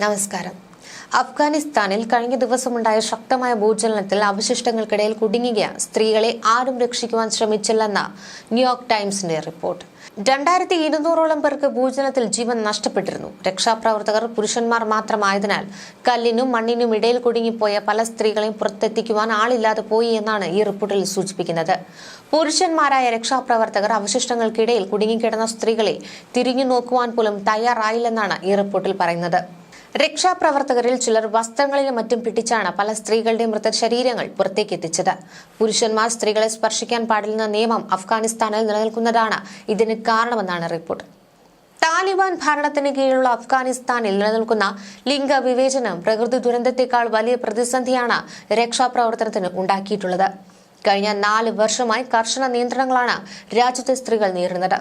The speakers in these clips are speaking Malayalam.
നമസ്കാരം. അഫ്ഗാനിസ്ഥാനിൽ കഴിഞ്ഞ ദിവസമുണ്ടായ ശക്തമായ ഭൂചലനത്തിൽ അവശിഷ്ടങ്ങൾക്കിടയിൽ കുടുങ്ങിയ സ്ത്രീകളെ ആരും രക്ഷിക്കുവാൻ ശ്രമിച്ചില്ലെന്ന ന്യൂയോർക്ക് ടൈംസിന്റെ റിപ്പോർട്ട്. രണ്ടായിരത്തി ഇരുന്നൂറോളം പേർക്ക് ഭൂചലനത്തിൽ ജീവൻ നഷ്ടപ്പെട്ടിരുന്നു. രക്ഷാപ്രവർത്തകർ പുരുഷന്മാർ മാത്രമായതിനാൽ കല്ലിനും മണ്ണിനും ഇടയിൽ കുടുങ്ങിപ്പോയ പല സ്ത്രീകളെയും പുറത്തെത്തിക്കുവാൻ ആളില്ലാതെ പോയി എന്നാണ് ഈ റിപ്പോർട്ടിൽ സൂചിപ്പിക്കുന്നത്. പുരുഷന്മാരായ രക്ഷാപ്രവർത്തകർ അവശിഷ്ടങ്ങൾക്കിടയിൽ കുടുങ്ങിക്കിടന്ന സ്ത്രീകളെ തിരിഞ്ഞു നോക്കുവാൻ പോലും തയ്യാറായില്ലെന്നാണ് ഈ റിപ്പോർട്ടിൽ പറയുന്നത്. രക്ഷാപ്രവർത്തകരിൽ ചിലർ വസ്ത്രങ്ങളിലും മറ്റും പിടിച്ചാണ് പല സ്ത്രീകളുടെ മൃതശരീരങ്ങൾ പുറത്തേക്ക് എത്തിച്ചത്. പുരുഷന്മാർ സ്ത്രീകളെ സ്പർശിക്കാൻ പാടില്ലെന്ന നിയമം അഫ്ഗാനിസ്ഥാനിൽ നിലനിൽക്കുന്നതാണ്. ഇതിന് കാരണമെന്നാണ് റിപ്പോർട്ട്. താലിബാൻ ഭരണത്തിന് കീഴിലുള്ള അഫ്ഗാനിസ്ഥാനിൽ നിലനിൽക്കുന്ന ലിംഗവിവേചനം പ്രകൃതി ദുരന്തത്തെക്കാൾ വലിയ പ്രതിസന്ധിയാണ് രക്ഷാപ്രവർത്തനത്തിന് ഉണ്ടാക്കിയിട്ടുള്ളത്. കഴിഞ്ഞ നാല് വർഷമായി കർശന നിയന്ത്രണങ്ങളാണ് രാജ്യത്തെ സ്ത്രീകൾ നേരിടുന്നത്.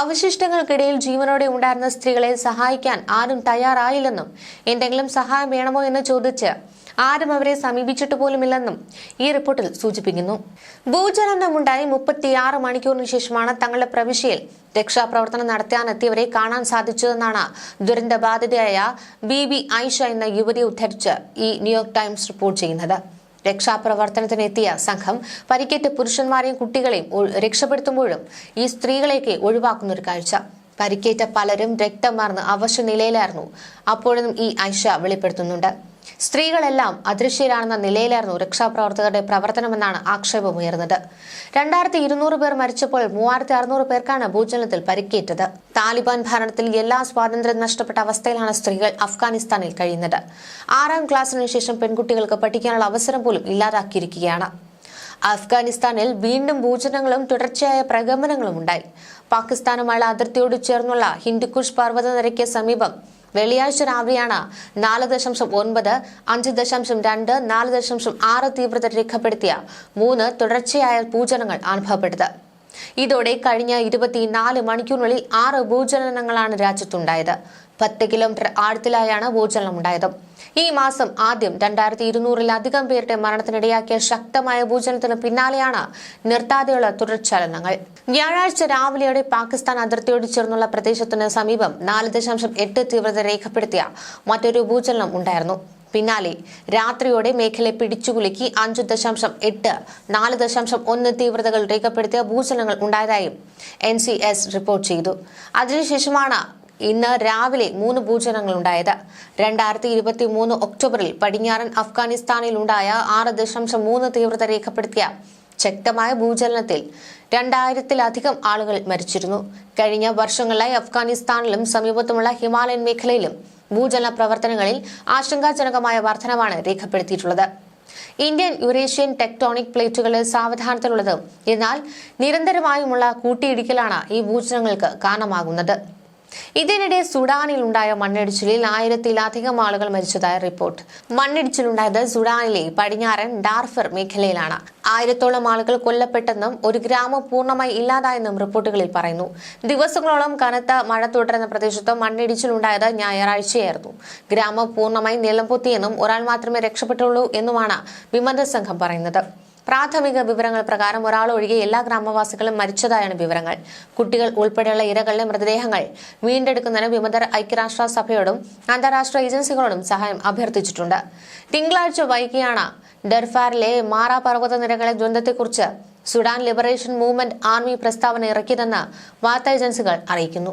അവശിഷ്ടങ്ങൾക്കിടയിൽ ജീവനോടെ ഉണ്ടായിരുന്ന സ്ത്രീകളെ സഹായിക്കാൻ ആരും തയ്യാറായില്ലെന്നും എന്തെങ്കിലും സഹായം വേണമോ എന്ന് ചോദിച്ച് ആരും അവരെ സമീപിച്ചിട്ട് പോലുമില്ലെന്നും ഈ റിപ്പോർട്ടിൽ സൂചിപ്പിക്കുന്നു. ഭൂചലനമുണ്ടായി മുപ്പത്തിയാറ് മണിക്കൂറിന് ശേഷമാണ് തങ്ങളുടെ പ്രവിശ്യയിൽ രക്ഷാപ്രവർത്തനം നടത്താനെത്തിയവരെ കാണാൻ സാധിച്ചതെന്നാണ് ദുരന്തബാധിതയായ ബി ബി ഐഷ എന്ന യുവതി ഉദ്ധരിച്ച് ഈ ന്യൂയോർക്ക് ടൈംസ് റിപ്പോർട്ട് ചെയ്യുന്നത്. രക്ഷാപ്രവർത്തനത്തിനെത്തിയ സംഘം പരിക്കേറ്റ പുരുഷന്മാരെയും കുട്ടികളെയും രക്ഷപ്പെടുത്തുമ്പോഴും ഈ സ്ത്രീകളെയൊക്കെ ഒഴിവാക്കുന്ന ഒരു കാഴ്ച. പരിക്കേറ്റ പലരും രക്തം മാർന്ന് അവശ നിലയിലായിരുന്നു അപ്പോഴും ഈ ഐഷ വെളിപ്പെടുത്തുന്നുണ്ട്. സ്ത്രീകളെല്ലാം അദൃശ്യരാണെന്ന നിലയിലായിരുന്നു രക്ഷാപ്രവർത്തകരുടെ പ്രവർത്തനമെന്നാണ് ആക്ഷേപമുയർന്നത്. രണ്ടായിരത്തി ഇരുന്നൂറ് പേർ മരിച്ചപ്പോൾ മൂവായിരത്തി അറുന്നൂറ് പേർക്കാണ് ഭൂചലനത്തിൽ പരിക്കേറ്റത്. താലിബാൻ ഭരണത്തിൽ എല്ലാ സ്വാതന്ത്ര്യം നഷ്ടപ്പെട്ട അവസ്ഥയിലാണ് സ്ത്രീകൾ അഫ്ഗാനിസ്ഥാനിൽ കഴിയുന്നത്. ആറാം ക്ലാസ്സിനു ശേഷം പെൺകുട്ടികൾക്ക് പഠിക്കാനുള്ള അവസരം പോലും ഇല്ലാതാക്കിയിരിക്കുകയാണ്. അഫ്ഗാനിസ്ഥാനിൽ വീണ്ടും ഭൂചലനങ്ങളും തുടർച്ചയായ പ്രകമ്പനങ്ങളും ഉണ്ടായി. പാകിസ്ഥാനുമായുള്ള അതിർത്തിയോട് ചേർന്നുള്ള ഹിന്ദുക്കുഷ് പർവതനിരയ്ക്ക് സമീപം വെള്ളിയാഴ്ച രാവിലെയാണ് നാല് ദശാംശം ഒൻപത് അഞ്ച് ദശാംശം രണ്ട് നാല് ദശാംശം ആറ് തീവ്രത രേഖപ്പെടുത്തിയ മൂന്ന് തുടർച്ചയായ ഭൂചലനങ്ങൾ അനുഭവപ്പെട്ടത്. ഇതോടെ കഴിഞ്ഞ ഇരുപത്തിനാല് മണിക്കൂറിനുള്ളിൽ ആറ് ഭൂചലനങ്ങളാണ് രാജ്യത്തുണ്ടായത്. പത്ത് കിലോമീറ്റർ ആഴത്തിലായാണ് ഭൂചലനം ഉണ്ടായത് ഈ മാസം ആദ്യം രണ്ടായിരത്തി ഇരുന്നൂറിലധികം പേരുടെ മരണത്തിനിടയാക്കിയ ശക്തമായ ഭൂചലനത്തിന് പിന്നാലെയാണ് നിർത്താതെയുള്ള തുടർചലനങ്ങൾ. വ്യാഴാഴ്ച രാവിലെയോടെ പാകിസ്ഥാൻ അതിർത്തിയോട് ചേർന്നുള്ള പ്രദേശത്തിന് സമീപം നാല് ദശാംശം എട്ട് തീവ്രത രേഖപ്പെടുത്തിയ മറ്റൊരു ഭൂചലനം ഉണ്ടായിരുന്നു. പിന്നാലെ രാത്രിയോടെ മേഖലയെ പിടിച്ചുകുലുക്കി അഞ്ചു ദശാംശം എട്ട് നാല് ദശാംശം ഒന്ന് തീവ്രതകൾ രേഖപ്പെടുത്തിയ ഭൂചലനങ്ങൾ ഉണ്ടായതായും എൻ സി എസ് റിപ്പോർട്ട് ചെയ്തു. അതിനുശേഷമാണ് ഇന്ന് രാവിലെ മൂന്ന് ഭൂചലനങ്ങൾ ഉണ്ടായത്. രണ്ടായിരത്തി ഇരുപത്തി മൂന്ന് ഒക്ടോബറിൽ പടിഞ്ഞാറൻ അഫ്ഗാനിസ്ഥാനിൽ ഉണ്ടായ ആറ് ദശാംശം മൂന്ന് തീവ്രത രേഖപ്പെടുത്തിയ ശക്തമായ ഭൂചലനത്തിൽ രണ്ടായിരത്തിലധികം ആളുകൾ മരിച്ചിരുന്നു. കഴിഞ്ഞ വർഷങ്ങളിലായി അഫ്ഗാനിസ്ഥാനിലും സമീപത്തുമുള്ള ഹിമാലയൻ മേഖലയിലും ഭൂചലന പ്രവർത്തനങ്ങളിൽ ആശങ്കാജനകമായ വർധനവാണ് രേഖപ്പെടുത്തിയിട്ടുള്ളത്. ഇന്ത്യൻ യുറേഷ്യൻ ടെക്ടോണിക് പ്ലേറ്റുകളിൽ സാവധാനത്തിലുള്ളത്. എന്നാൽ നിരന്തരമായുമുള്ള കൂട്ടിയിടിക്കലാണ് ഈ ഭൂചലനങ്ങൾക്ക് കാരണമാകുന്നത്. ഇതിനിടെ സുഡാനിൽ ഉണ്ടായ മണ്ണിടിച്ചിലിൽ ആയിരത്തിലധികം ആളുകൾ മരിച്ചതായി റിപ്പോർട്ട്. മണ്ണിടിച്ചിലുണ്ടായത് സുഡാനിലെ പടിഞ്ഞാറൻ ഡാർഫർ മേഖലയിലാണ്. ആയിരത്തോളം ആളുകൾ കൊല്ലപ്പെട്ടെന്നും ഒരു ഗ്രാമം പൂർണമായി ഇല്ലാതായെന്നും റിപ്പോർട്ടുകളിൽ പറയുന്നു. ദിവസങ്ങളോളം കനത്ത മഴ തുടരുന്ന പ്രദേശത്ത് മണ്ണിടിച്ചിലുണ്ടായത് ഞായറാഴ്ചയായിരുന്നു. ഗ്രാമം പൂർണമായി നിലംപൊത്തിയെന്നും ഒരാൾ മാത്രമേ രക്ഷപ്പെട്ടുള്ളൂ എന്നുമാണ് വിമത സംഘം പറയുന്നത്. പ്രാഥമിക വിവരങ്ങൾ പ്രകാരം ഒരാൾ ഒഴികെ എല്ലാ ഗ്രാമവാസികളും മരിച്ചതായാണ് വിവരങ്ങൾ. കുട്ടികൾ ഉൾപ്പെടെയുള്ള ഇരകളുടെ മൃതദേഹങ്ങൾ വീണ്ടെടുക്കുന്നതിന് വിമത ഐക്യരാഷ്ട്ര സഭയോടും അന്താരാഷ്ട്ര ഏജൻസികളോടും സഹായം അഭ്യർത്ഥിച്ചിട്ടുണ്ട്. തിങ്കളാഴ്ച വൈകിയാണ് ഡർഫാറിലെ മാറ പർവത നിരകളെ ദുരന്തത്തെക്കുറിച്ച് സുഡാൻ ലിബറേഷൻ മൂവ്മെന്റ് ആർമി പ്രസ്താവന ഇറക്കിയതെന്ന് വാർത്താ ഏജൻസികൾ അറിയിക്കുന്നു.